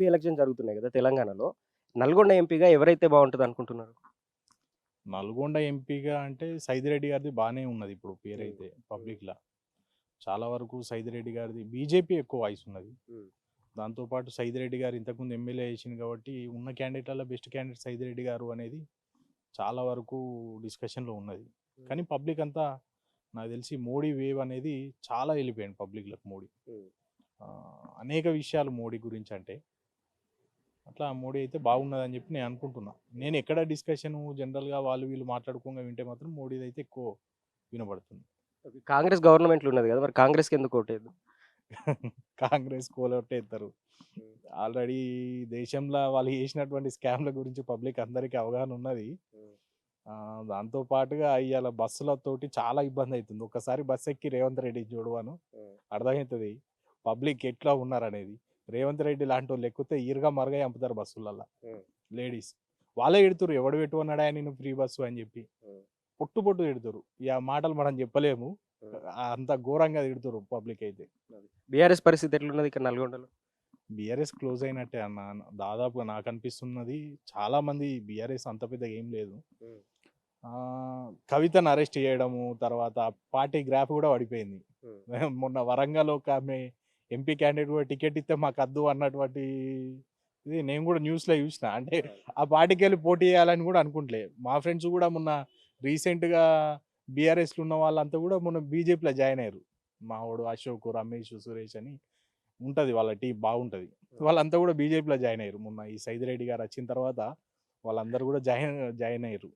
MP election జరుగుతున్నాయి కదా తెలంగాణలో. నల్గొండ ఎంపీగా ఎవరైతే బాగుంటుంది అనుకుంటున్నారు నల్గొండ ఎంపీగా అంటే సైదిరెడ్డి గారిది బాగానే ఉన్నది ఇప్పుడు పేరైతే పబ్లిక్లో. చాలా వరకు సైదిరెడ్డి గారిది బీజేపీ ఎక్కువ వాయిస్ ఉన్నది. దాంతోపాటు సైదిరెడ్డి గారు ఇంతకుముందు ఎమ్మెల్యే చేసింది కాబట్టి ఉన్న క్యాండిడేట్లలో బెస్ట్ క్యాండిడేట్ సైదిరెడ్డి గారు అనేది చాలా వరకు డిస్కషన్లో ఉన్నది. కానీ పబ్లిక్ అంతా నాకు తెలిసి మోడీ వేవ్ అనేది చాలా వెళ్ళిపోయింది పబ్లిక్లకు మోడీ. అనేక విషయాలు మోడీ గురించి అంటే అట్లా మోడీ అయితే బాగున్నదని చెప్పి నేను అనుకుంటున్నా. నేను ఎక్కడ డిస్కషన్ జనరల్గా వాళ్ళు వీళ్ళు మాట్లాడుకోగా వింటే మాత్రం మోడీది అయితే ఎక్కువ వినబడుతుంది. కాంగ్రెస్ గవర్నమెంట్లు ఉన్నది కదా మరి కాంగ్రెస్కి ఎందుకు ఓటేది కాంగ్రెస్ కోలొట్టేస్తారు. ఆల్రెడీ దేశంలో వాళ్ళు చేసినటువంటి స్కామ్ల గురించి పబ్లిక్ అందరికీ అవగాహన ఉన్నది. దాంతో పాటుగా ఇవాళ బస్సులతోటి చాలా ఇబ్బంది అవుతుంది ఒకసారి బస్ ఎక్కి రేవంత్ రెడ్డి చూడవాను. అర్థమవుతుంది పబ్లిక్ ఎట్లా ఉన్నారనేది. రేవంత్ రెడ్డి లాంటి వాళ్ళు ఎక్కితే ఈరుగా మరగా చంపుతారు బస్సులల్లో. లేడీస్. వాళ్ళే ఎడుతురు ఎవడు పెట్టుకున్నాడా నేను ఫ్రీ బస్సు అని చెప్పి. పొట్టు పొట్టు తిడుతురు ఇక మాటలు మనం చెప్పలేము. అంత ఘోరంగా తిడుతురు పబ్లిక్ అయితే. బీఆర్ఎస్ పరిస్థితి ఎట్లున్నది ఇక్కడ నల్గొండలో? బీఆర్ఎస్ క్లోజ్ అయినట్టే అన్న. దాదాపుగా నాకు అనిపిస్తున్నది చాలా మంది బీఆర్ఎస్ అంత పెద్ద ఏం లేదు. కవితను అరెస్ట్ చేయడము తర్వాత పార్టీ గ్రాఫ్ కూడా పడిపోయింది. మొన్న వరంగల్ ఒక ఆమె ఎంపీ క్యాండిడేట్ కూడా టికెట్ ఇస్తే మాకు అద్దు అన్నటువంటి ఇది నేను కూడా న్యూస్లో చూసిన. అంటే ఆ పార్టీకి వెళ్ళి పోటీ చేయాలని కూడా అనుకుంటలే. మా ఫ్రెండ్స్ కూడా మొన్న రీసెంట్గా బీఆర్ఎస్లో ఉన్న వాళ్ళంతా కూడా మొన్న బీజేపీలో జాయిన్ అయ్యారు. మా వాడు అశోక్ రమేష్ సురేష్ అని ఉంటుంది వాళ్ళ టీం బాగుంటుంది. వాళ్ళంతా కూడా బీజేపీలో జాయిన్ అయ్యారు. మొన్న ఈ సైదిరెడ్డి గారు వచ్చిన తర్వాత వాళ్ళందరూ కూడా జాయిన్ జాయిన్ అయ్యారు.